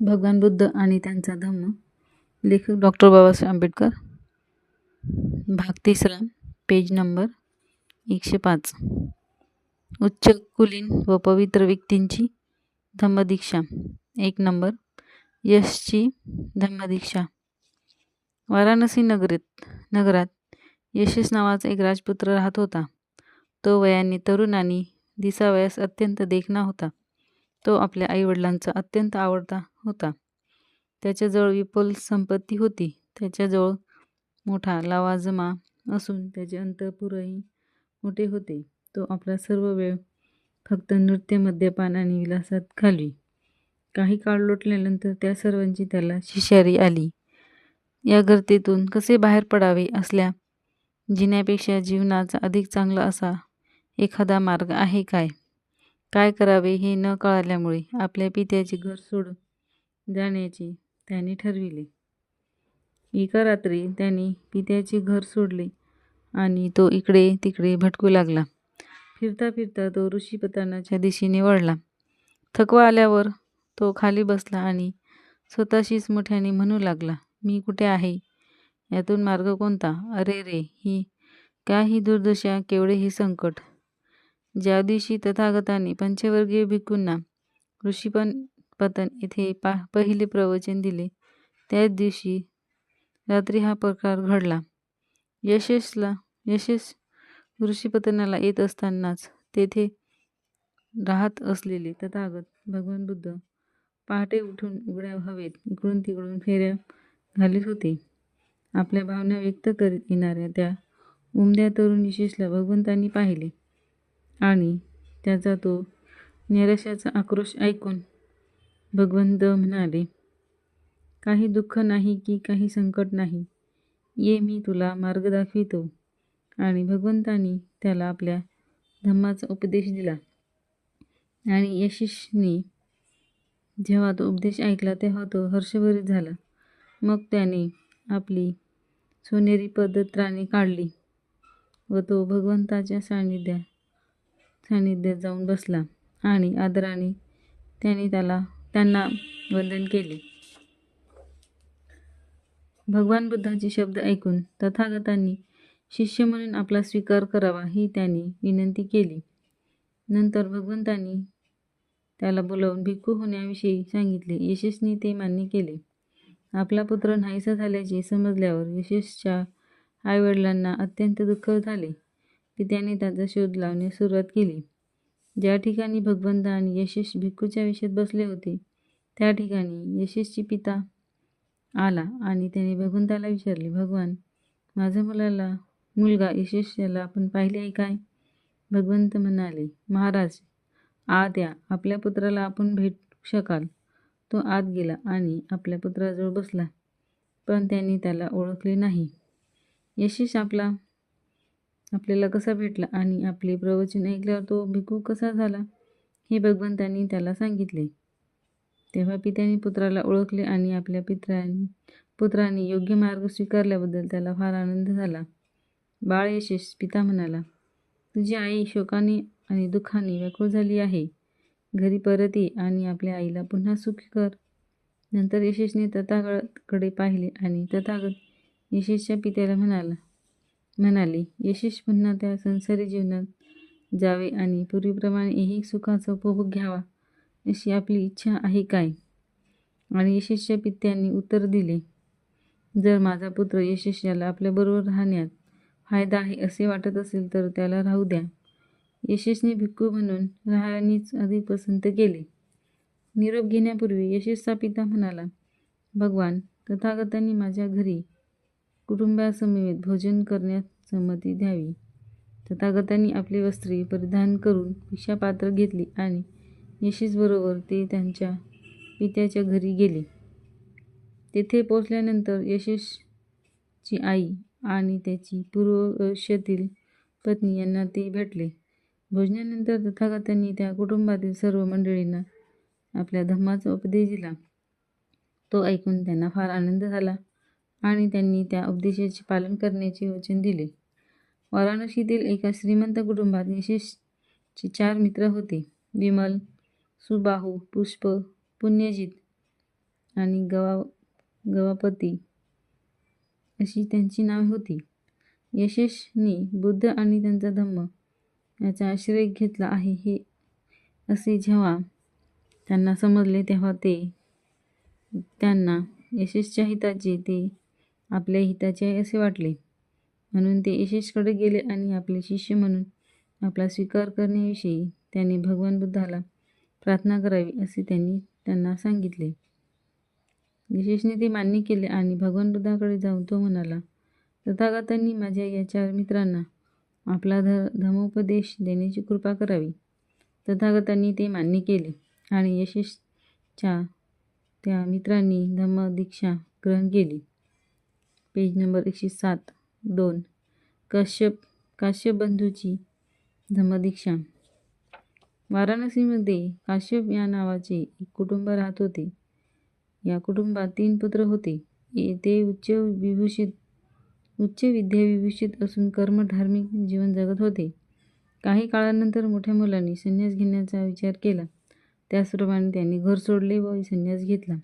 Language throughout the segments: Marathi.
भगवान बुद्ध आणि त्यांचा धम्म. लेखक डॉक्टर बाबासाहेब आंबेडकर. भाग तिसरा पेज नंबर एकशे पाच. उच्च कुलीन व पवित्र व्यक्तींची धम्मदीक्षा. एक नंबर यशची धम्मदीक्षा. वाराणसी नगरीत नगरात यशस नावाचा एक राजपुत्र राहत होता. तो वयाने तरुण आणि दिसावयास अत्यंत देखणा होता. तो आपल्या आईवडिलांचा अत्यंत आवडता होता. त्याच्याजवळ विपुल संपत्ती होती. त्याच्याजवळ मोठा लवाजमा असून त्याचे अंतपुरही मोठे होते. तो आपला सर्व वेळ फक्त नृत्य मद्यपान आणि विलासात घालवी. काही काळ लोटल्यानंतर त्या सर्वांची त्याला शिशारी आली. या गर्दीतून कसे बाहेर पडावे असल्या जिण्यापेक्षा जीवनाचा अधिक चांगला असा एखादा मार्ग आहे काय? काय करावे हे न कळाल्यामुळे आपल्या पित्याचे घर सोडून जाण्याचे त्याने ठरविले. एका रात्री त्याने पित्याचे घर सोडले आणि तो इकडे तिकडे भटकू लागला. फिरता फिरता तो ऋषीपतानाच्या दिशेने वळला. थकवा आल्यावर तो खाली बसला आणि स्वतःशीच मोठ्याने म्हणू लागला मी कुठे आहे? यातून मार्ग कोणता? अरे रे ही काय ही दुर्दशा? केवढे हे संकट? ज्या दिवशी तथागताने पंचवर्गीय भिक्खूंना ऋषीपन पतन येथे पा पहिले प्रवचन दिले त्याच दिवशी रात्री हा प्रकार घडला. यशेषला यशेष ऋषीपतनाला येत असतानाच तेथे राहत असलेले तथागत भगवान बुद्ध पहाटे उठून उघड्या हवेत इकडून तिकडून फेऱ्या घालीत होते. आपल्या भावना व्यक्त करीत येणाऱ्या त्या उमद्या तरुण यशेषला भगवंतांनी पाहिले. आणि त्याचा तो निराशाचा आक्रोश ऐकून भगवंत म्हणाले काही दुःख नाही की काही संकट नाही. ये मी तुला मार्ग दाखवितो. आणि भगवंतानी त्याला आपल्या धम्माचा उपदेश दिला. आणि यशिषने जेव्हा तो उपदेश ऐकला तेव्हा तो हर्षभरित झाला. मग त्याने आपली सोनेरी पदत्राणे काढली व तो भगवंताच्या सान्निध्यात सान्निध्यात जाऊन बसला आणि आदराने त्यांनी त्याला त्यांना वंदन केले. भगवान बुद्धाचे शब्द ऐकून तथागतांनी शिष्य म्हणून आपला स्वीकार करावा ही त्यांनी विनंती केली. नंतर भगवंतांनी त्याला बोलावून भिक्खू होण्याविषयी सांगितले. यशस्वी ते मान्य केले. आपला पुत्र नाहीसा झाल्याचे समजल्यावर यशसच्या आईवडिलांना अत्यंत दुःख झाले. पित्याने त्याचा शोध लावण्यास सुरुवात केली. ज्या ठिकाणी भगवंत आणि यशस भिक्खूच्या विषयात बसले होते त्या ठिकाणी यशस्वी पिता आला आणि त्याने भगवंताला विचारले भगवान माझ्या मुलाला मुलगा यशस याला आपण पाहिले आहे काय? भगवंत म्हणाले महाराज आत या. आपल्या पुत्राला आपण भेटू शकाल. तो आत गेला आणि आपल्या पुत्राजवळ बसला पण त्यांनी त्याला ओळखले नाही. यशस आपला आपल्याला कसा भेटला आणि आपले प्रवचन ऐकल्यावर तो भिकू कसा झाला हे भगवंतांनी त्याला सांगितले. तेव्हा पित्याने पुत्राला ओळखले आणि आपल्या पित्रांनी पुत्राने योग्य मार्ग स्वीकारल्याबद्दल त्याला फार आनंद झाला. बाळ यशस पिता म्हणाला तुझी आई शोकाने आणि दुःखाने व्याकुळ झाली आहे. घरी परत ये आणि आपल्या आईला पुन्हा सुखी कर. नंतर यशेषने तथागतकडे पाहिले आणि तथागत यशेषच्या पित्याला म्हणाला म्हणाले यशस पुन्हा त्या संसारी जीवनात जावे आणि पूर्वीप्रमाणे ऐहिक सुखाचा उपभोग घ्यावा अशी आपली इच्छा आहे काय? आणि यशस्या पित्यांनी उत्तर दिले जर माझा पुत्र यशस्याला आपल्याबरोबर राहण्यात फायदा आहे असे वाटत असेल तर त्याला राहू द्या. यशस्ने भिक्खू म्हणून राहणीच अधिक पसंत केले. निरोप घेण्यापूर्वी यशस्चा पिता म्हणाला भगवान तथागतांनी माझ्या घरी कुटुंबासमवेत भोजन करण्यास संमती द्यावी. तथागतांनी आपली वस्त्रे परिधान करून भिक्षापात्र घेतली आणि यशसबरोबर ते त्यांच्या पित्याच्या घरी गेले. तेथे पोचल्यानंतर यशेशची आई आणि त्याची पूर्ववंशातील पत्नी यांना ते भेटले. भोजनानंतर तथागतांनी त्या कुटुंबातील सर्व मंडळींना आपल्या धम्माचा उपदेश दिला. तो ऐकून त्यांना फार आनंद झाला. आणि त्यांनी त्या उपदेशाचे पालन करण्याचे वचन दिले. वाराणसीतील एका श्रीमंत कुटुंबात यशसचे चार मित्र होते. विमल सुबाहू पुष्प पुण्यजित आणि गवा गवापती अशी त्यांची नावे होती. यशस्नी बुद्ध आणि त्यांचा धम्म याचा आश्रय घेतला आहे हे असे जेव्हा त्यांना समजले तेव्हा ते त्यांना यशेशच्या हिताचे ते आपल्या हिताचे आहे असे वाटले. म्हणून ते यशसकडे गेले आणि आपले शिष्य म्हणून आपला स्वीकार करण्याविषयी त्यांनी भगवान बुद्धाला प्रार्थना करावी असे त्यांनी त्यांना सांगितले. यशसने ते मान्य केले आणि भगवान बुद्धाकडे जाऊन तो म्हणाला तथागतांनी माझ्या या चार मित्रांना आपला ध धर्मोपदेश देण्याची कृपा करावी. तथागतांनी ते मान्य केले आणि यशेषच्या त्या मित्रांनी धम्मदीक्षा ग्रहण केली. पेज नंबर एकशे सात दोन. काश्यप काश्यप बंधूची धम्मदीक्षा वाराणसीमध्ये काश्यप या नावाचे एक कुटुंब राहत होते. या कुटुंबात तीन पुत्र होते. ते उच्च विभूषित उच्च विद्याविभूषित असून कर्म धार्मिक जीवन जगत होते. काही काळानंतर मोठ्या मुलांनी संन्यास घेण्याचा विचार केला. त्याचप्रमाणे त्यांनी घर सोडले व संन्यास घेतला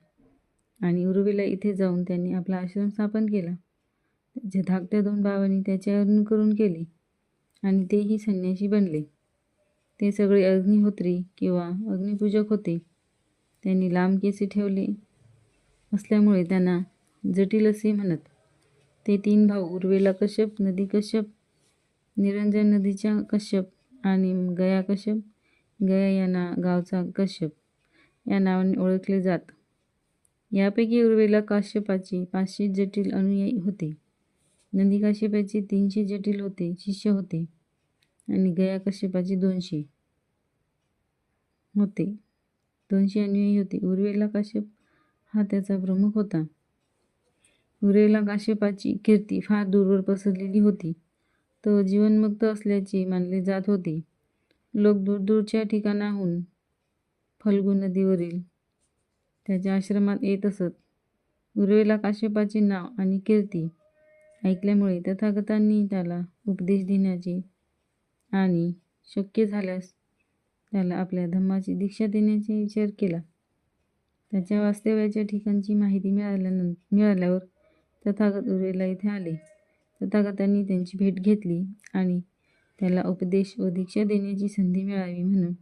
आणि उर्वेला इथे जाऊन त्यांनी आपला आश्रम स्थापन केला. त्याचे धाकट्या दोन भावांनी त्याचे अनुकरण केले आणि तेही संन्याशी बनले. ते सगळे अग्निहोत्री किंवा अग्निपूजक होते. त्यांनी लांब केसे ठेवले असल्यामुळे त्यांना जटिल असे म्हणत ते तीन भाऊ उर्वेला कश्यप नदी कश्यप निरंजन नदीच्या कश्यप आणि गया कश्यप गया यांना गावचा कश्यप या नावाने ओळखले जात. यापैकी उर्वेला काश्यपाची पाचशे जटिल अनुयायी होते. नंदी काश्यपाचे तीनशे जटिल होते शिष्य होते आणि गया कश्यपाचे दोनशे होते. दोनशे अनुयायी होते. उर्वेला काश्यप हा त्याचा प्रमुख होता. उर्वेला काश्यपाची कीर्ती फार दूरवर पसरलेली होती. तो जीवनमुक्त असल्याचे मानले जात होते. लोक दूरदूरच्या ठिकाणाहून फल्गू नदीवरील त्याच्या आश्रमात येत असत. उर्वेला काश्यपाचे नाव आणि कीर्ती ऐकल्यामुळे तथागतांनी त्याला उपदेश देण्याचे आणि शक्य झाल्यास त्याला आपल्या धम्माची दीक्षा देण्याचा विचार केला. त्याच्या वास्तव्याच्या ठिकाणची माहिती मिळाल्यानंतर मिळाल्यावर तथागत उरेला इथे आले. तथागतांनी त्यांची भेट घेतली आणि त्याला उपदेश व दीक्षा देण्याची संधी मिळावी म्हणून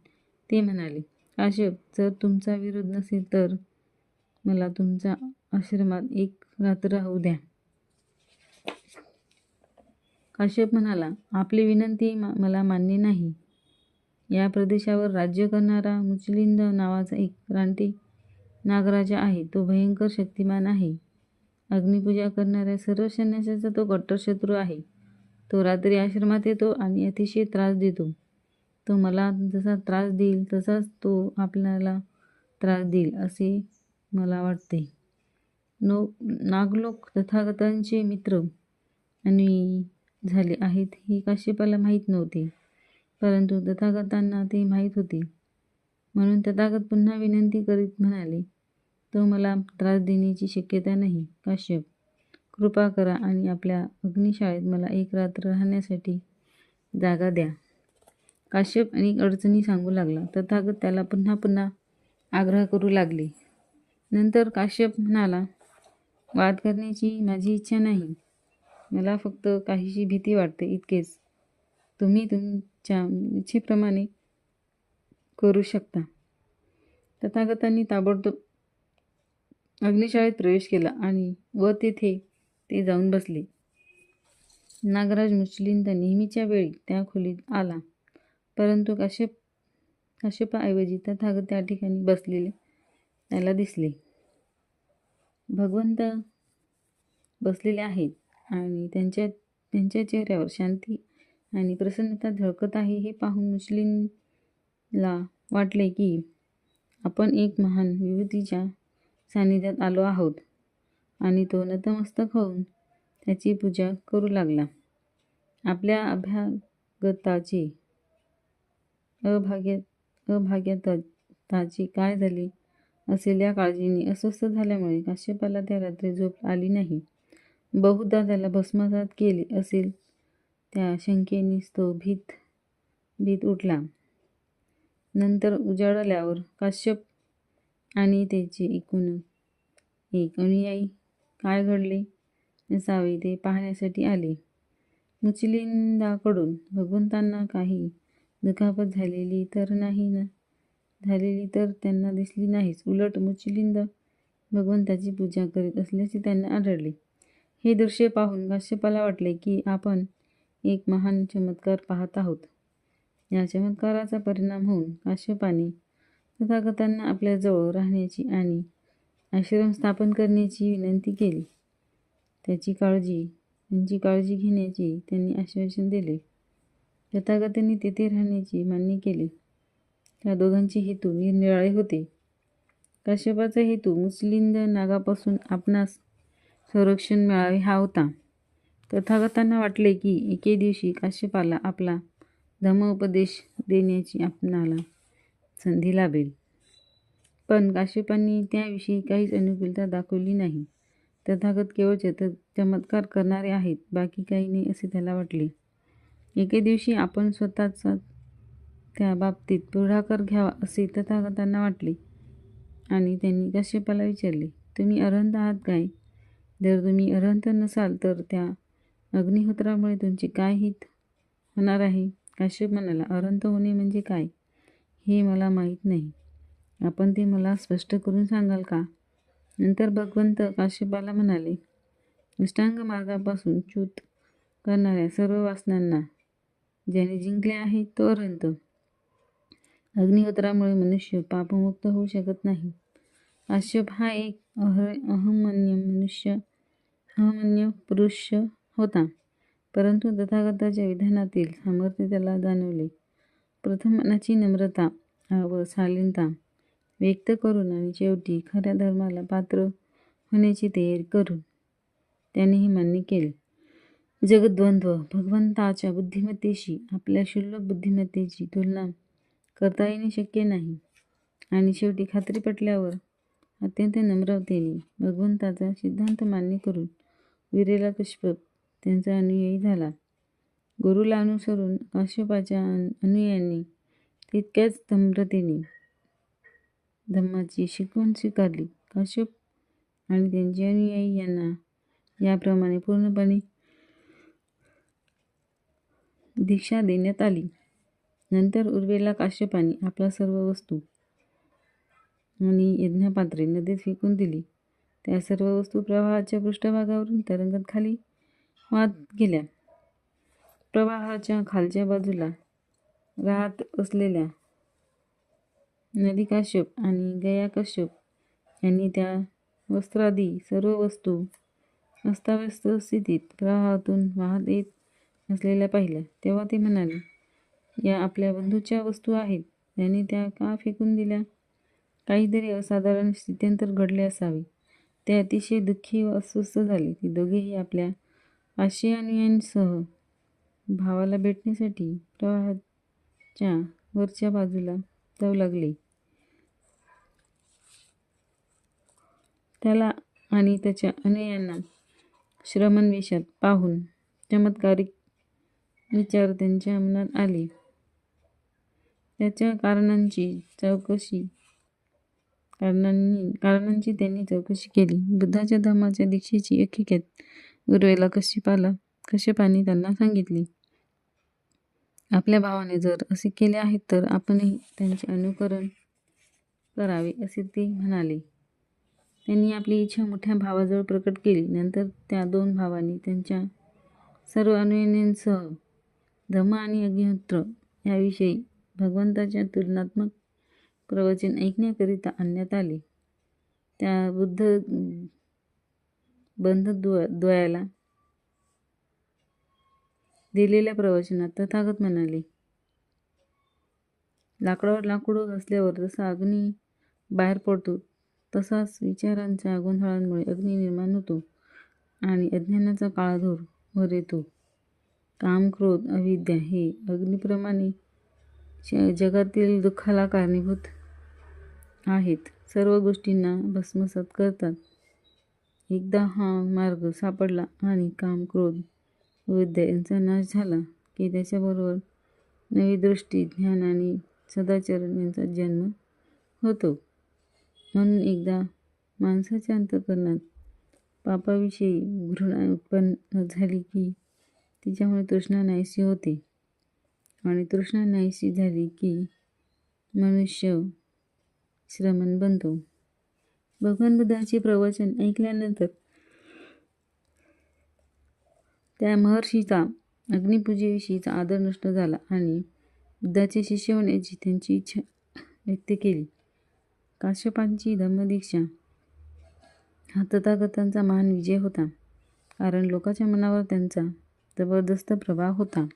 ते म्हणाले काश्यप जर तुमचा विरोध नसेल तर मला तुमच्या आश्रमात एक रात्र राहू द्या. काश्यप म्हणाला आपली विनंती मला मान्य नाही. या प्रदेशावर राज्य करणारा मुचलिंद नावाचा एक रानटी नागराजा आहे. तो भयंकर शक्तिमान आहे. अग्निपूजा करणाऱ्या सर्व संन्यासाचा तो कट्टर शत्रू आहे. तो रात्री आश्रमात येतो आणि अतिशय त्रास देतो. तो मला जसा त्रास देईल तसाच तो आपल्याला त्रास देईल असे मला वाटते. नो नागलोक तथागतांचे मित्र आणि झाले आहेत हे काश्यपाला माहीत नव्हते. परंतु तथागतांना ते माहीत होते. म्हणून तथागत पुन्हा विनंती करीत म्हणाले तो मला त्रास देण्याची शक्यता नाही काश्यप. कृपा करा आणि आपल्या अग्निशाळेत मला एक रात्र राहण्यासाठी जागा द्या. काश्यप अनेक अडचणी सांगू लागला. तथागत त्याला पुन्हा पुन्हा आग्रह करू लागले. नंतर काश्यप म्हणाला वाद करण्याची माझी इच्छा नाही. मला फक्त काहीशी भीती वाटते इतकेच. तुम्ही तुमच्या इच्छेप्रमाणे करू शकता. तथागतांनी ताबडतोब अग्निशाळेत प्रवेश केला आणि व तेथे ते जाऊन बसले. नागराज मुचलिंद नेहमीच्या वेळी त्या खोलीत आला परंतु काश्यप काश्यपाऐवजी तथागत त्या ठिकाणी बसलेले त्याला दिसले. भगवंत बसलेले आहेत. आणि त्यांच्या त्यांच्या चेहऱ्यावर शांती आणि प्रसन्नता झळकत आहे हे पाहून मुस्लिमला वाटले की आपण एक महान विभूतीच्या सान्निध्यात आलो आहोत आणि तो नतमस्तक होऊन त्याची पूजा करू लागला. आपल्या अभ्यागताची अभाग्य अभाग्यताची काय झाली? असेल या काळजीने अस्वस्थ झाल्यामुळे काश्यपाला त्या रात्री झोप आली नाही. बहुधा त्याला भस्मसात केले असेल. त्या शंकेनेच तो भीत भीत उठला. नंतर उजाडल्यावर काश्यप आणि त्याचे एकूण एक अनुयायी काय घडले असावे ते पाहण्यासाठी आले. मुचलिंदाकडून भगवंतांना काही दुखापत झालेली तर नाही ना? झालेली तर त्यांना दिसली नाहीच. उलट मुचलिंद भगवंताची पूजा करीत असल्याचे त्यांना आढळले. हे दृश्य पाहून काश्यपाला वाटले की आपण एक महान चमत्कार पाहत आहोत. या चमत्काराचा परिणाम होऊन काश्यपाने तथागतांना आपल्याजवळ राहण्याची आणि आश्रम स्थापन करण्याची विनंती केली. त्याची काळजी त्यांची काळजी घेण्याची त्यांनी आश्वासन दिले. तथागतांनी तेथे राहण्याची मान्य केली. त्या दोघांचे हेतू निरनिराळे होते. काश्यपाचा हेतू मुस्लिंद नागापासून आपणास संरक्षण मिळावे हा होता. तथागतांना वाटले की एके दिवशी काश्यपाला आपला धम्मोपदेश देण्याची आपणाला संधी लाभेल. पण काश्यपांनी त्याविषयी काहीच अनुकूलता दाखवली नाही. तथागत केवळ चत चमत्कार करणारे आहेत बाकी काही नाही असे त्याला वाटले. एके दिवशी आपण स्वतःचा त्या बाबतीत पुढाकार घ्यावा असे तथागतांना वाटले आणि त्यांनी काश्यपाला विचारले तुम्ही अरहंत आहात काय? जर तुम्ही अरहंत नसाल तर त्या अग्निहोत्रामुळे तुमचे काय हित होणार आहे? काश्यप म्हणाला अरहंत होणे म्हणजे काय? हे मला माहीत नाही. आपण ते मला स्पष्ट करून सांगाल का? नंतर भगवंत काश्यपाला म्हणाले अष्टांग मार्गापासून च्युत करणाऱ्या सर्व वासनांना ज्याने जिंकले आहे तो अरहंत अग्निहोत्रामुळे मनुष्य पापमुक्त होऊ शकत नाही. काश्यप हा एक अह अहमन्य मनुष्य अहमन्य पुरुष होता. परंतु तथागताच्या विधानातील सामर्थ्य त्याला जाणवले. प्रथम मनाची नम्रता व शालीनता व्यक्त करून आणि शेवटी खऱ्या धर्माला पात्र होण्याची तयारी करून त्याने हे मान्य केले. जगद्वंद्व भगवंताच्या बुद्धिमत्तेशी आपल्या शुल्लक बुद्धिमत्तेची तुलना करता येणे शक्य नाही. आणि शेवटी खात्री पटल्यावर अत्यंत नम्रतेने भगवंताचा सिद्धांत मान्य करून विरेला कश्यप त्यांचा अनुयायी झाला. गुरुला अनुसरून काश्यपाच्या अनुयायांनी तितक्याच धम्रतेने धम्माची शिकवण स्वीकारली. काश्यप आणि त्यांचे अनुयायी यांना याप्रमाणे पूर्णपणे दीक्षा देण्यात आली. नंतर उर्वेला काश्यपाने आपला सर्व वस्तू आणि यज्ञपात्रे नदीत फेकून दिली. त्या सर्व वस्तू प्रवाहाच्या पृष्ठभागावरून तरंगत खाली वाहत गेल्या. प्रवाहाच्या खालच्या बाजूला राहत असलेल्या नदी काश्यप आणि गया कश्यप यांनी त्या वस्त्रादी सर्व वस्तू अस्ताव्यस्त स्थितीत प्रवाहातून वाहत येत असलेल्या पाहिल्या. तेव्हा ते म्हणाले या आपल्या बंधूच्या वस्तू आहेत. त्यांनी त्या का फेकून दिल्या? काहीतरी असाधारण स्थित्यंतर घडले असावे. ते अतिशय दुःखी व अस्वस्थ झाले. ती दोघेही आपल्या आशियानियांसह भावाला भेटण्यासाठी प्रवाहाच्या वरच्या बाजूला जाऊ लागले. त्याला आणि त्याच्या अनुयांना श्रमन्वेषात पाहून चमत्कारिक विचार त्यांच्या मनात आले. त्याच्या कारणांची चौकशी कारणांनी कारणांची त्यांनी चौकशी केली. बुद्धाच्या धर्माच्या दीक्षेची हकीकत गुरुवेला कश्यपाला कश्यपाने त्यांना सांगितली? आपल्या भावाने जर असे केले आहे तर आपणही त्यांचे अनुकरण करावे असे ते म्हणाले. त्यांनी आपली इच्छा मोठ्या भावाजवळ प्रकट केली. नंतर त्या दोन भावांनी त्यांच्या सर्व अनुयायांसह धम्म आणि अग्निहोत्र याविषयी भगवंताच्या तुलनात्मक प्रवचन ऐकण्याकरिता आणण्यात आले. त्या बुद्ध बंध द्वयाला दिलेल्या प्रवचनात तथागत म्हणाले लाकडावर लाकूड असल्यावर जसा अग्नी बाहेर पडतो तसाच विचारांच्या गोंधळांमुळे अग्नी निर्माण होतो आणि अज्ञानाचा काळाधूर वर येतो काम क्रोध अविद्या हे अग्निप्रमाणे जगातील दुःखाला कारणीभूत आहेत. सर्व गोष्टींना भस्मसात करतात. एकदा हा मार्ग सापडला आणि काम क्रोध विद्या यांचा नाश झाला की त्याच्याबरोबर नवी दृष्टी ज्ञान आणि सदाचरण यांचा जन्म होतो. म्हणून एकदा माणसाच्या अंतकरणात पापाविषयी घृणा उत्पन्न झाली की तिच्यामुळे तृष्णा नाहीशी होते. आणि तृष्णा नाहीशी झाली की मनुष्य श्रमण बनतो. भगवान बुद्धाचे प्रवचन ऐकल्यानंतर त्या महर्षीचा अग्निपूजेविषयीचा आदर नष्ट झाला आणि बुद्धाचे शिष्य होण्याची त्यांची इच्छा व्यक्त केली. काश्यपांची धम्मदीक्षा हा तथागतांचा महान विजय होता कारण लोकांच्या मनावर त्यांचा जबरदस्त प्रभाव होता.